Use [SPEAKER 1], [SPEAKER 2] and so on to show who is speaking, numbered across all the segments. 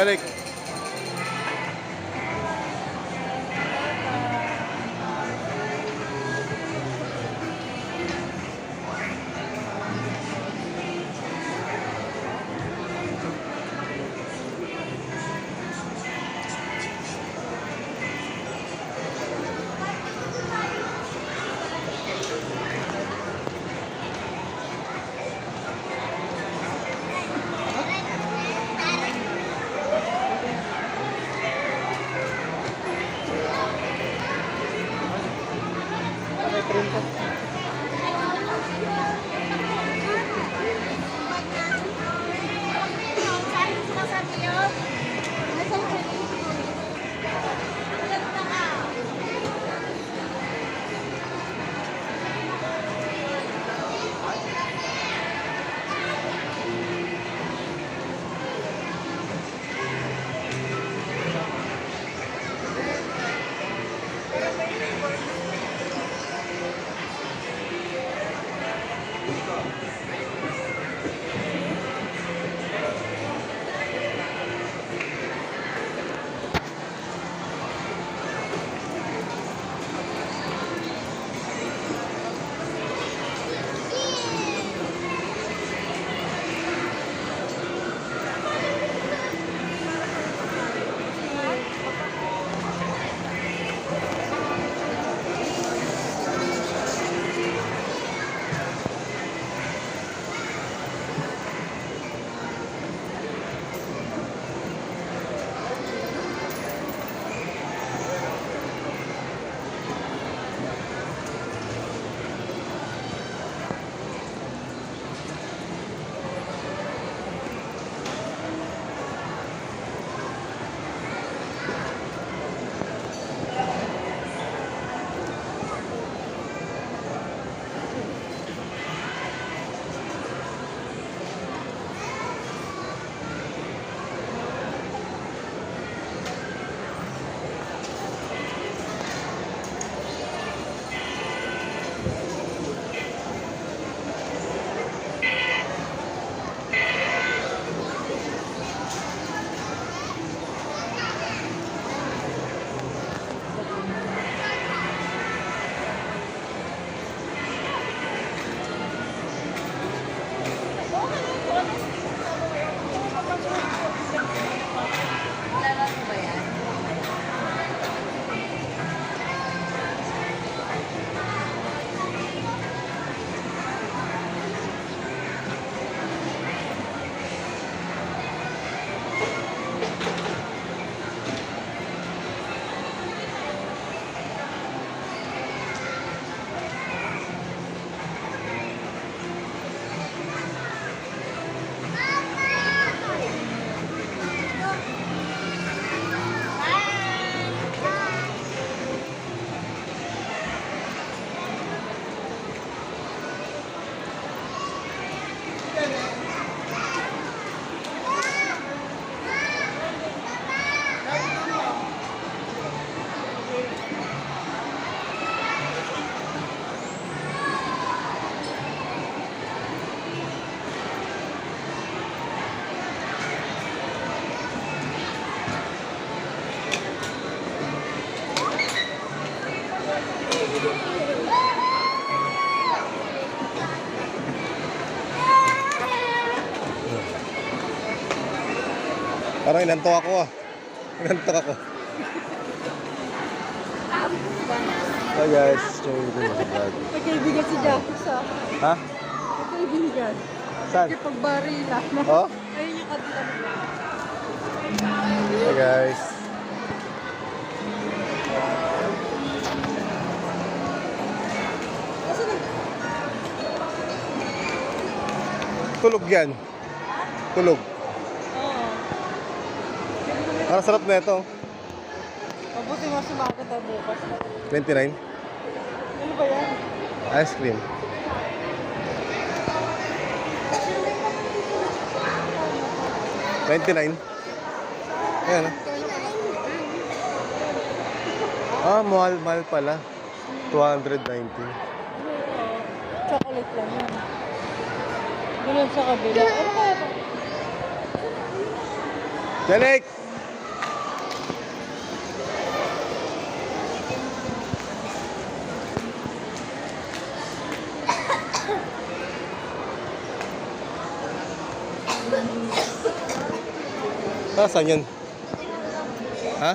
[SPEAKER 1] Salek. Parang inantok ako ah. Inantok ako. Hi guys, showing ko sa vlog.
[SPEAKER 2] May kaibigan si Jackie sa
[SPEAKER 1] Ha?
[SPEAKER 2] May kaibigan.
[SPEAKER 1] Saan?
[SPEAKER 2] Kasi pagbarila.
[SPEAKER 1] Oh?
[SPEAKER 2] Ayun yung kadila.
[SPEAKER 1] Hi guys. Tulog yan. Tulog. Ang sarap na ito.
[SPEAKER 2] Mabuti nga sumakit na bukas.
[SPEAKER 1] 29.
[SPEAKER 2] Ano ba yan?
[SPEAKER 1] Ice cream. Twenty-nine. Ayan ah. Ah, mahal, mahal pala. 290.
[SPEAKER 2] Chocolate lang yan. Ganun sa kabila. Ano kaya?
[SPEAKER 1] Janik! Ah, saan yun? Ha?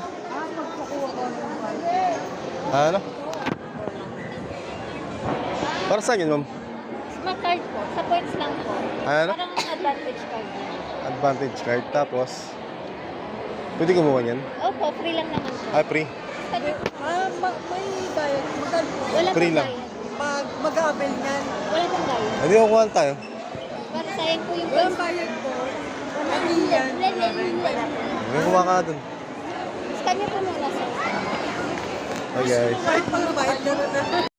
[SPEAKER 2] Ah.
[SPEAKER 1] Ano? Para saan yun, ma'am?
[SPEAKER 3] Smart card po. Sa points lang po.
[SPEAKER 1] Ano?
[SPEAKER 3] Parang advantage card.
[SPEAKER 1] Advantage card. Tapos, pwede kumuha niyan?
[SPEAKER 3] Opo, free lang naman po.
[SPEAKER 1] Ah, free.
[SPEAKER 2] Ah, ma- may bayad. Magkano po?
[SPEAKER 3] wala
[SPEAKER 1] Free
[SPEAKER 3] pong
[SPEAKER 1] lang.
[SPEAKER 3] bayad.
[SPEAKER 2] Mag, mag-a-appel niyan.
[SPEAKER 3] Wala pong bayad.
[SPEAKER 1] Hindi ko kuha tayo.
[SPEAKER 3] Para sayang po yung
[SPEAKER 2] Walang
[SPEAKER 3] points.
[SPEAKER 2] bayad po.
[SPEAKER 1] Hindi kuha ka dun.
[SPEAKER 3] Kanya po muna sir.
[SPEAKER 1] Hi guys.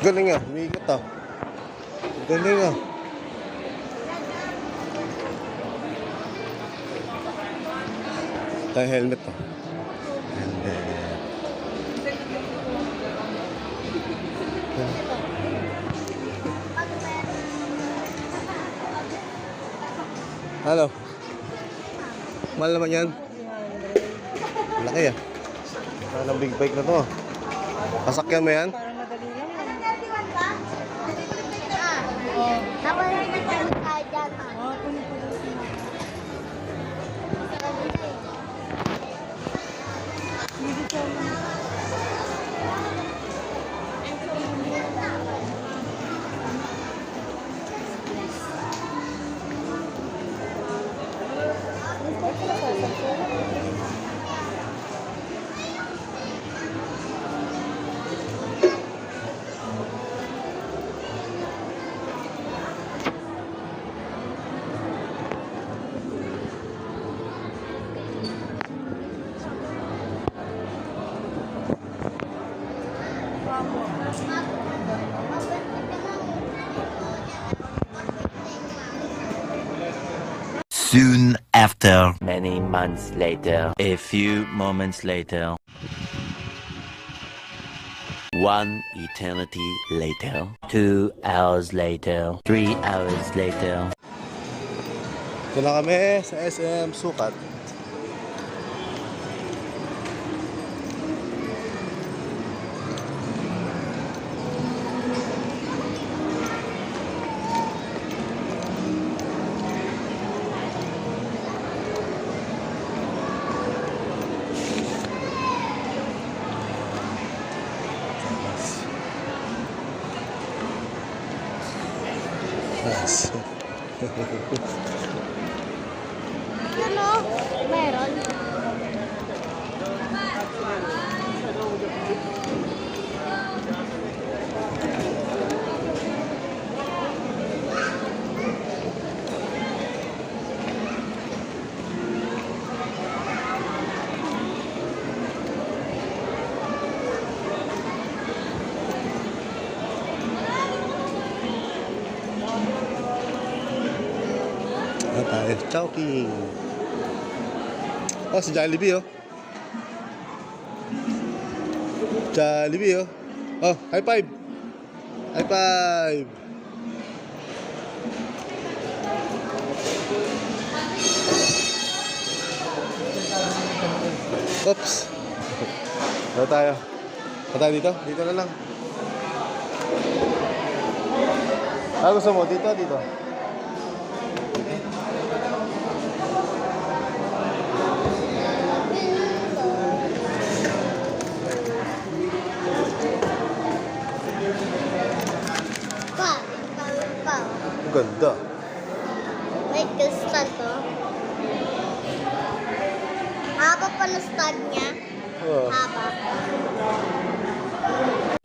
[SPEAKER 1] Galing ah. Umiikot ah. Galing ah. Tayo helmet ah. Helmet. Ano? Mahal naman yan. Laki ah. Parang big bike na to ah. Pasakyan mo yan?
[SPEAKER 4] Soon after. Many months later. A few moments later. One eternity later. Two hours later. Three hours later.
[SPEAKER 1] Ito na kami sa SM Sukat. Chowking. Oh, si Jollibee oh. Jollibee oh. Oh, high five. High five. Oops. Ano tayo? Ano tayo dito? Dito na lang. Ah, gusto mo? Dito, dito.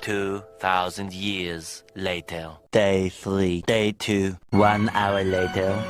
[SPEAKER 3] Two
[SPEAKER 4] thousand years later. Day three, day two, one hour later.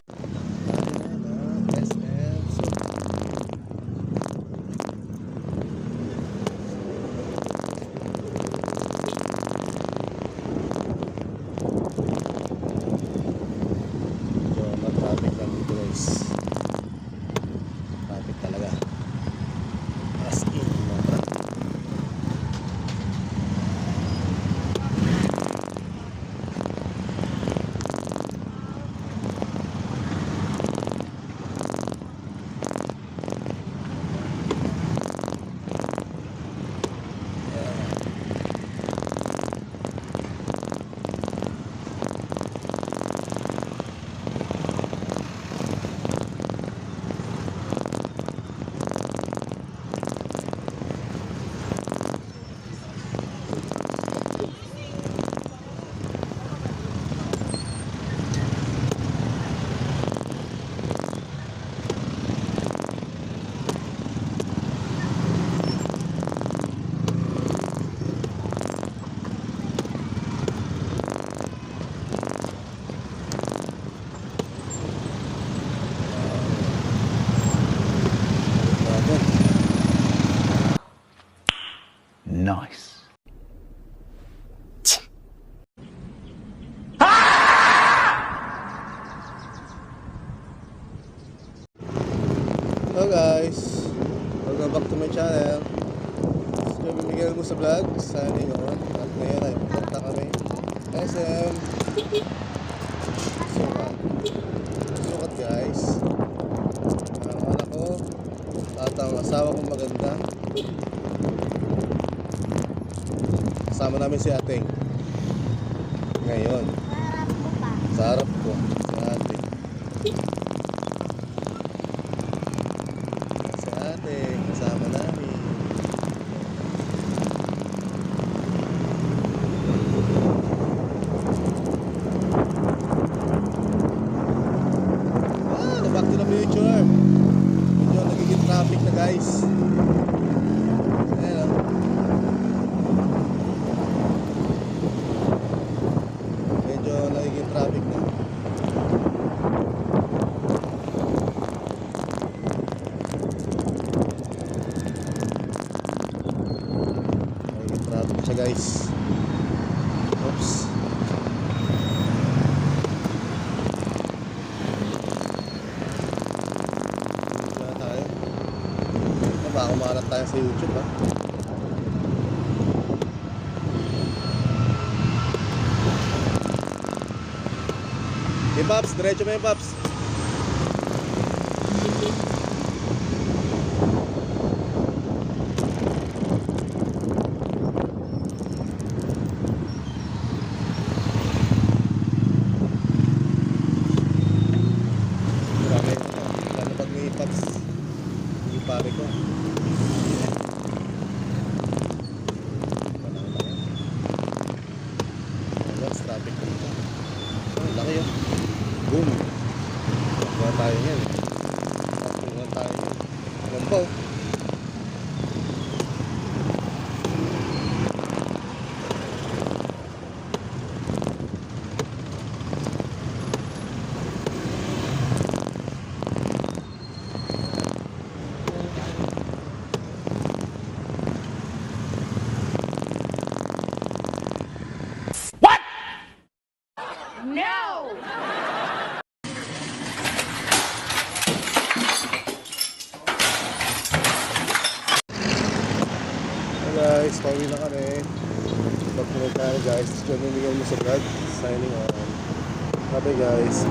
[SPEAKER 1] Kasama namin si ating ngayon. Sa harap ko. Sa ating. Oops. Wala tayo. Ano Baka kumarat tayo sa YouTube ha. Hey Pops, diretso mo yung Pops. tayo yan. Tatungan tayo. Ganda oh. guys.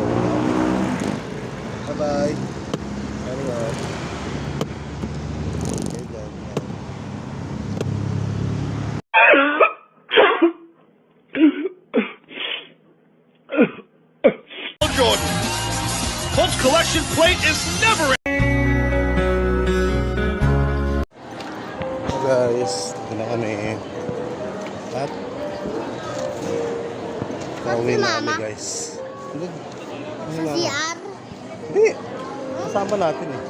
[SPEAKER 1] Bye bye. Hang on. There go.
[SPEAKER 5] Jordan. Colt's collection plate is never
[SPEAKER 1] pa natin eh.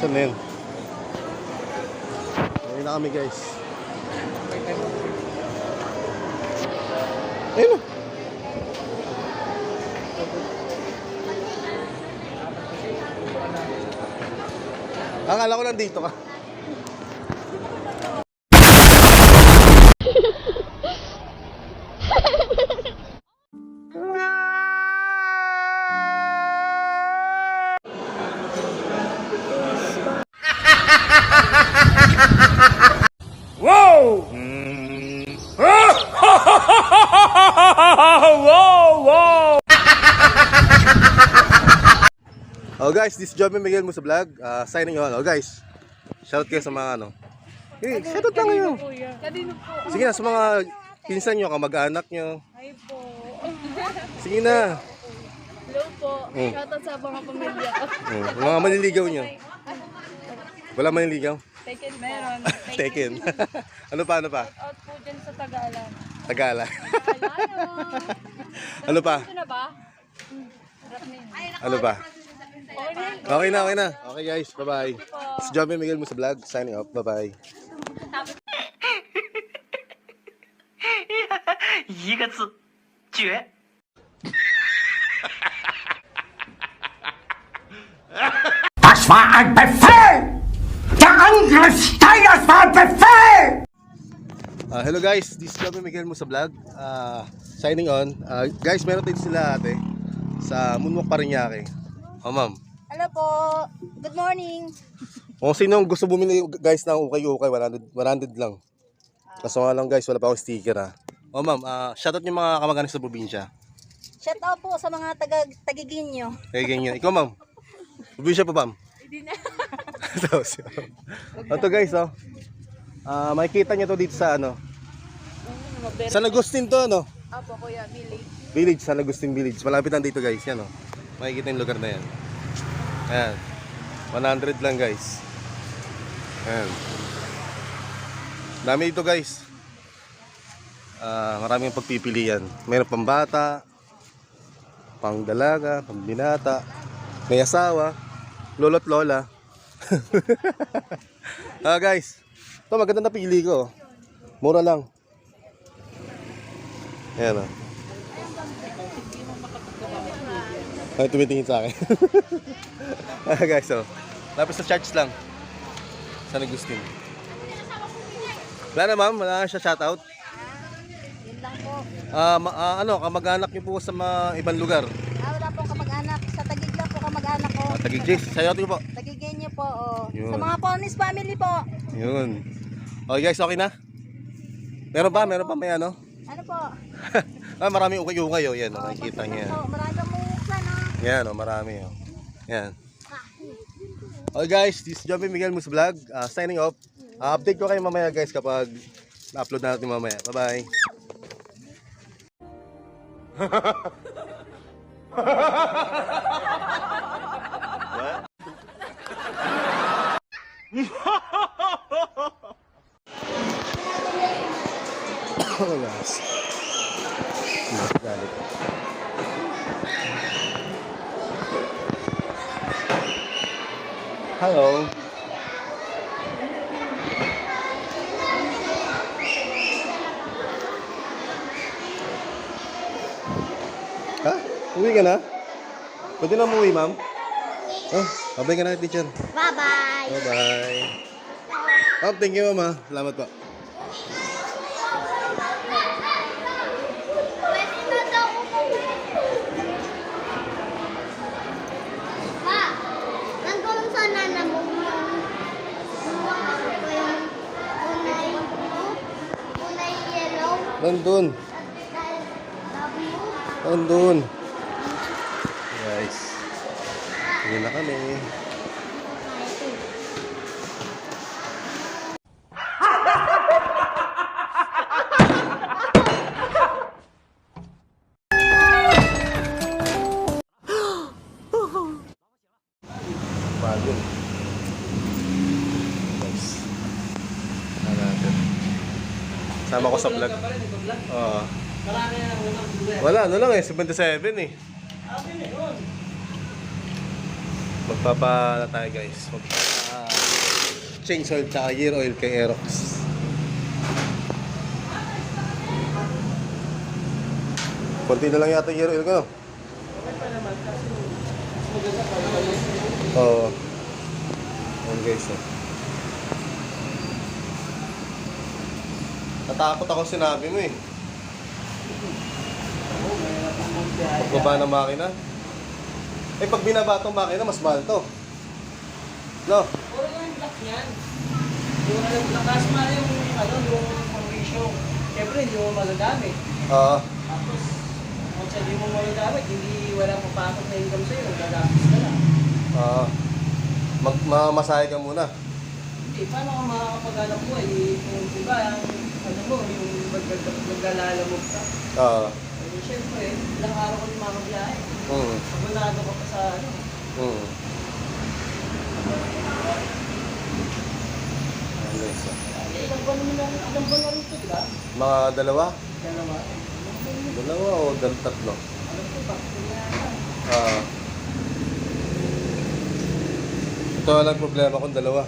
[SPEAKER 1] Saan na yun? Ayun na kami guys. Ayun na. Akala ko nandito ka. Guys, this is Joby Miguel mo sa vlog. Ah, signing on. Oh guys, shout kayo sa mga ano. Hey, shout out lang kayo.
[SPEAKER 2] Kanino po?
[SPEAKER 1] Sige na, sa mga pinsan nyo, kamag-anak nyo.
[SPEAKER 2] Ay po.
[SPEAKER 1] Sige na.
[SPEAKER 2] Hello po.
[SPEAKER 1] Mm.
[SPEAKER 2] Shoutout sa mga pamilya ko.
[SPEAKER 1] Hmm, mga maniligaw nyo. Wala maniligaw?
[SPEAKER 2] Taken meron.
[SPEAKER 1] Taken. ano pa, ano pa?
[SPEAKER 2] Out po dyan sa Tagalan.
[SPEAKER 1] Tagala.
[SPEAKER 2] Hello.
[SPEAKER 1] ano pa?
[SPEAKER 2] Na yun.
[SPEAKER 1] Ano pa?
[SPEAKER 2] Okay na yun.
[SPEAKER 1] Okay na, okay na. Okay guys, bye-bye. Si Joby Miguel mo sa vlog. Signing off. Bye-bye.
[SPEAKER 6] 一个字，绝。
[SPEAKER 5] Das war ein Befehl! Der Angriff Steiners war ein Befehl!
[SPEAKER 1] Ah, hello guys, this is Joby Miguel mo sa vlog. Ah, signing on. Ah, guys, meron tayo sila ate sa Munmok Parañaque. Oh, ma'am.
[SPEAKER 2] Hello po. Good morning.
[SPEAKER 1] Kung sino ang gusto bumili guys ng ukay-ukay, 100, 100 lang. Kaso nga lang guys, wala pa akong sticker ha. Oh ma'am, ah, shoutout yung mga kamag-anak sa probinsya.
[SPEAKER 2] Shout out po sa mga taga Tagiginyo.
[SPEAKER 1] Kaya ganyan. Ikaw ma'am. Probinsya pa ma'am.
[SPEAKER 2] Hindi na.
[SPEAKER 1] Tapos yun. Ito guys oh. Ah, makikita niyo to dito sa ano. San Agustin to ano?
[SPEAKER 2] Apo, Kuya Billy.
[SPEAKER 1] Village, San Agustin Village. Malapit lang dito guys, yan oh. Makikita yung lugar na yan. Ayan. 100 lang guys. Ayan. Dami dito guys. Ah, maraming pagpipilian. Mayroon pang bata, pang dalaga, pang binata, may asawa, lolo't lola. ah guys, ito maganda na pili ko. Mura lang. Ayan oh. Ay, tumitingin sa akin. ah, guys, so. Lapis sa church lang. San Agustin. Wala na ma'am, wala na siya shoutout.
[SPEAKER 2] Yun lang po.
[SPEAKER 1] Ah, ma- ah, ano, kamag-anak niyo po sa mga ibang lugar.
[SPEAKER 2] Ah, wala pong kamag-anak. Sa Tagig lang po kamag-anak ko.
[SPEAKER 1] Ah, Tagig Jace, shoutout niyo po.
[SPEAKER 2] Tagiginyo po. Oh.
[SPEAKER 1] Yun.
[SPEAKER 2] Sa mga Ponis family po.
[SPEAKER 1] Yun. Okay guys, okay na? Meron ba? Meron pa may ano?
[SPEAKER 2] Ano po?
[SPEAKER 1] ah, marami ukay-ukay oh. Yan, oh, makikita niyo yan.
[SPEAKER 2] So, marami na.
[SPEAKER 1] Yan, oh, marami oh. Yan. Okay guys, this is Joby Miguel Mus Vlog. Ah, signing off. Ah, update ko kayo mamaya guys kapag na-upload natin mamaya. Bye-bye. oh guys. Hello. Ha? Uwi ka na? Pwede na umuwi, ma'am? Oh, babay ka na, teacher.
[SPEAKER 3] Bye-bye.
[SPEAKER 1] Bye-bye. Oh, thank you, mama. Salamat po.
[SPEAKER 3] Pwede na daw umuwi. Ma, nandun sa nana mo yung yung kulay blue, kulay yellow,
[SPEAKER 1] Nandun. Nandun. Guys. Hindi na kami. Bago. Sama ko sa vlog. Wala, ano lang eh, 77 eh. Magpapa na tayo guys. Magpapa change oil tsaka gear oil kay Aerox. Konti na lang yata gear oil ko, no? Oo. Ayan guys, oh. Natakot ako sinabi mo eh. Pagbaba ng makina. Eh pag binaba tong makina, mas mahal to. No?
[SPEAKER 7] Puro yung black niyan. Yung ano, lakas man yung ano, yung condition. Siyempre, hindi mo magagamit.
[SPEAKER 1] Oo.
[SPEAKER 7] Tapos, kung sa hindi mo magagamit, hindi wala papasok na income sa'yo, gagamit ka lang.
[SPEAKER 1] Oo. Mag mamasahe ka muna.
[SPEAKER 7] Hindi, paano ka makakapag-anak mo eh? Kung diba, ang ano mo, yung mag- maglalamog ka.
[SPEAKER 1] Oo.
[SPEAKER 7] Siyempre, ilang araw ko yung mga biyahe.
[SPEAKER 1] Mm.
[SPEAKER 7] Abonado ka pa sa ano.
[SPEAKER 1] Mm. Ayan guys, oh.
[SPEAKER 7] Eh, ilang buwan naman lang, ilang buwan na rin ito, di ba?
[SPEAKER 1] Mga dalawa?
[SPEAKER 7] Dalawa.
[SPEAKER 1] Dalawa o dal tatlo?
[SPEAKER 7] Alam ko ba?
[SPEAKER 1] Ah. ito lang problema kung dalawa.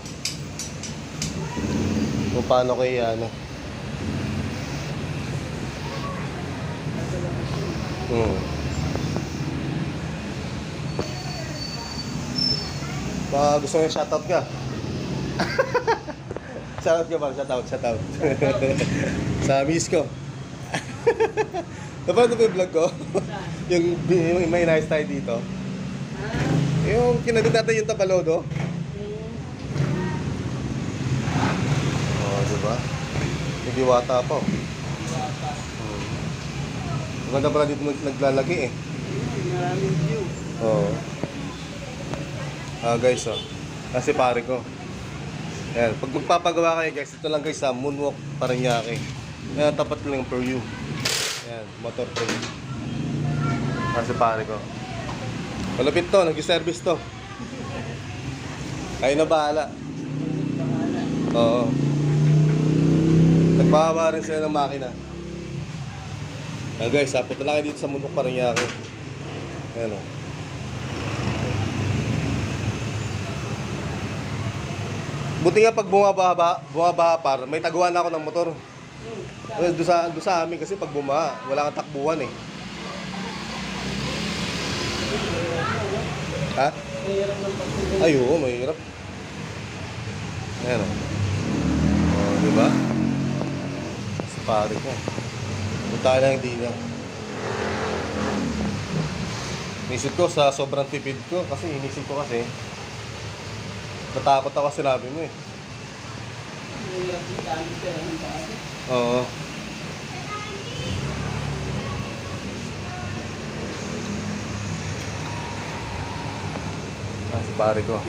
[SPEAKER 1] Kung paano ko ano. Hmm. Baka gusto mo yung shoutout ka? shoutout ka ba? Shoutout, shoutout. Sa miss ko. Napanood mo yung vlog ko? yung, yung may nice tayo dito. Yung kinadit natin yung tapalodo. Oo, oh, diba? May diwata pa. oh. Maganda pala dito nag- naglalaki eh.
[SPEAKER 7] Maraming view.
[SPEAKER 1] Oo. Ah, guys, oh. Kasi pare ko. Ayan, pag magpapagawa kayo guys, ito lang guys sa Moonwalk Paranaque. Ayan, tapat lang per you. Ayan, motor trade. Kasi pare ko. Malapit to, nag-service to. Kayo na bahala. Oo. Nagpapaba rin sila ng makina. Ayan guys, sapot na lang kayo dito sa Moonwalk Paranaque. Ayan oh. o. Buti nga pag bumaba, bumaba par, may taguan na ako ng motor. Eh, doon sa, doon sa amin kasi pag bumaha, wala kang takbuhan eh. Ha? Ay, oo, mahirap. Ayan o. Oh, di ba? Sa pare ko. Punta lang di na. Inisip ko sa sobrang tipid ko kasi inisip ko kasi natakot ako sinabi mo eh. Oo. Ah, si pare ko.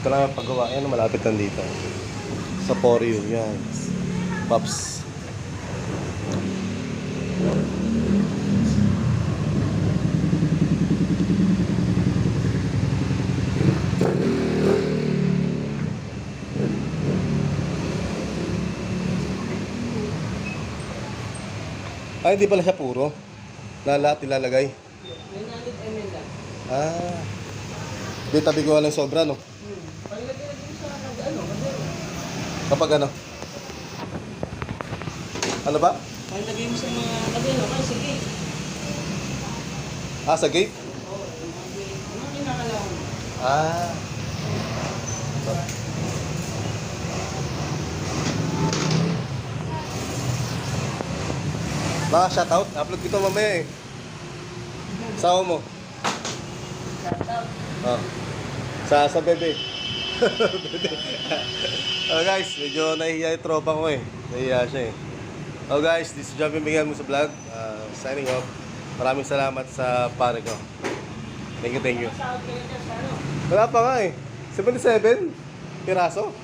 [SPEAKER 1] Ito lang ang paggawa. Yan, malapit lang dito. Sa Porio, yan. Pops. Ay, hindi pala siya puro. Na lahat ilalagay.
[SPEAKER 7] 900 ml lang.
[SPEAKER 1] Ah. Di tabi ko walang sobra, no?
[SPEAKER 7] Hmm. Din sa ano, kasi
[SPEAKER 1] Kapag ano? Ano ba?
[SPEAKER 7] Paglagay mo sa mga kadeno, kasi sige.
[SPEAKER 1] Ah, sa gate?
[SPEAKER 7] Oo, mga kinakalawan mo.
[SPEAKER 1] Ah. Mga shoutout, upload ko ito mamaya eh. Sawa mo. Oh. Sa sa bebe. Bebe. oh guys, medyo nahihiya yung tropa ko eh. Nahihiya siya eh. Oh guys, this is Joby Miguel mo sa vlog. Uh, signing off. Maraming salamat sa pare ko. Thank you, thank you. Wala pa nga eh. 77? Piraso?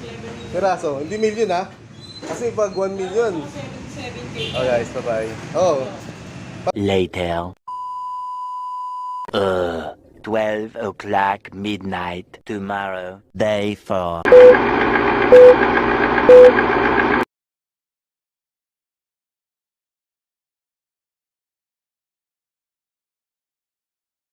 [SPEAKER 7] 77,
[SPEAKER 1] Piraso. Hindi million ha. Kasi pag 1 million.
[SPEAKER 7] 77k.
[SPEAKER 1] Oh guys, bye-bye. Oh.
[SPEAKER 4] Later. Uh, 12 o'clock midnight tomorrow. Day 4.